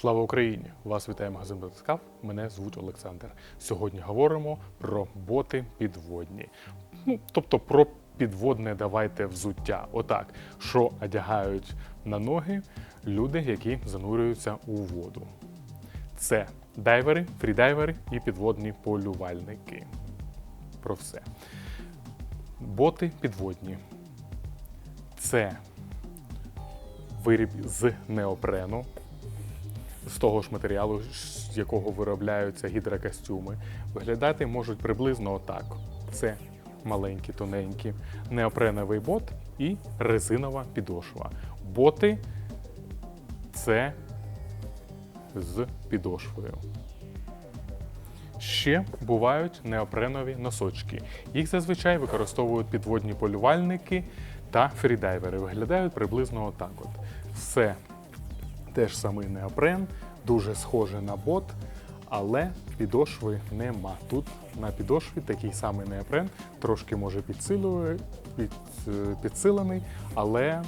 Слава Україні! Вас вітає магазин Батискав. Мене звуть Олександр. Сьогодні говоримо про боти підводні. Ну, тобто про підводне давайте взуття. Отак, що одягають на ноги люди, які занурюються у воду. Це дайвери, фрідайвери і підводні полювальники. Про все. Боти підводні. Це виріб з неопрену, з того ж матеріалу, з якого виробляються гідрокостюми, виглядати можуть приблизно отак. Це маленькі, тоненькі, неопреновий бот і резинова підошва. Боти це з підошвою. Ще бувають неопренові носочки. Їх зазвичай використовують підводні полювальники та фрідайвери. Виглядають приблизно отак. От. Все теж самий неопрен, дуже схоже на бот, але підошви нема. Тут на підошві такий самий неопрен, трошки може під, е, підсилений, але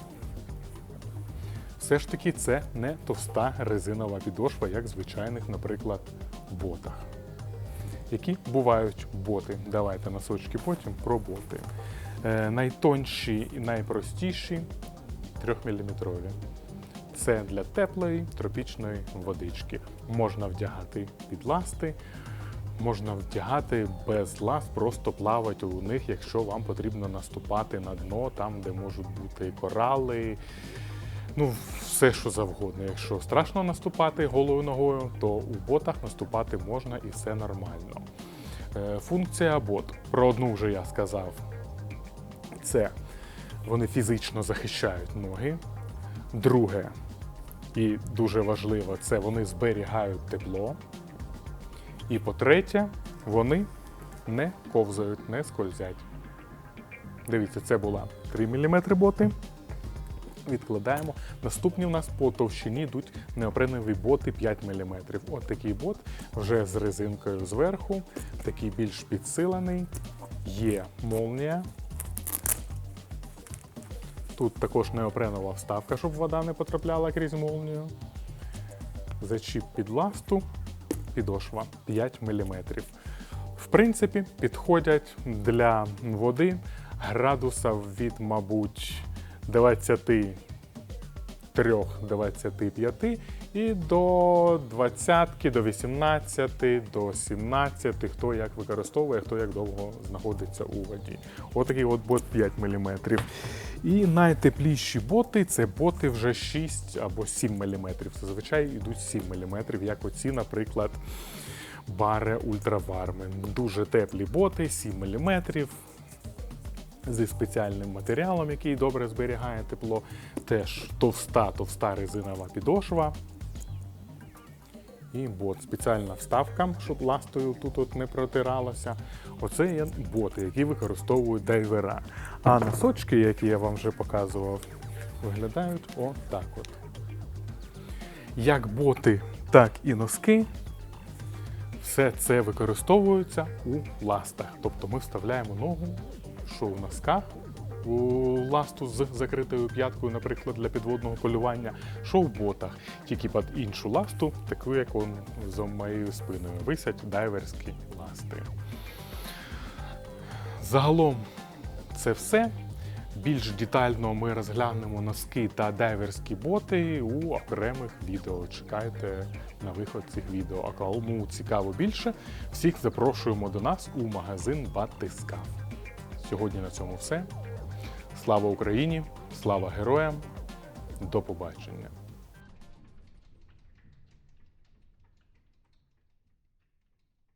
все ж таки це не товста резинова підошва, як звичайних, наприклад, ботах. Які бувають боти. Давайте носочки потім про боти. Е, найтонші і найпростіші 3-мм. Це для теплої тропічної водички. Можна вдягати під ласти, можна вдягати без ласт, просто плавати у них, якщо вам потрібно наступати на дно, там, де можуть бути корали. Ну, все, що завгодно. Якщо страшно наступати голою ногою, то у ботах наступати можна і все нормально. Е, Функція бот. Про одну вже я сказав. Це вони фізично захищають ноги. Друге, і дуже важливо, це вони зберігають тепло. І по-третє, вони не ковзають, не скользять. Дивіться, це була 3 мм боти. Відкладаємо. Наступні в нас по товщині йдуть неопренові боти 5 мм. От такий бот вже з резинкою зверху, такий більш підсилений. Є молнія. Тут також неопренова вставка, щоб вода не потрапляла крізь молнію. Зачіп під ласту, підошва 5 мм. В принципі, підходять для води градуса від, мабуть, 23-25 і до 20, до 18, до 17, хто як використовує, хто як довго знаходиться у воді. Отакий от бот 5 мм. І найтепліші боти це боти вже 6 або 7 мм. Зазвичай йдуть 7 мм, як оці, наприклад, Баре Ультраварми. Дуже теплі боти, 7 мм зі спеціальним матеріалом, який добре зберігає тепло. Теж товста, товста резинова підошва. І бот. Спеціальна вставка, щоб ластою тут от не протиралося. Оце є боти, які використовують дайвера. А носочки, які я вам вже показував, виглядають отак от. Як боти, так і носки. Все це використовується у ластах. Тобто ми вставляємо ногу, що у носках, ласту з закритою п'яткою, наприклад, для підводного полювання, що в ботах, тільки під іншу ласту, таку, як он за моєю спиною, висять дайверські ласти. Загалом це все. Більш детально ми розглянемо носки та дайверські боти у окремих відео. Чекайте на виход цих відео. А кому цікаво більше, всіх запрошуємо до нас у магазин Батискав. Сьогодні на цьому все. Слава Україні! Слава героям! До побачення!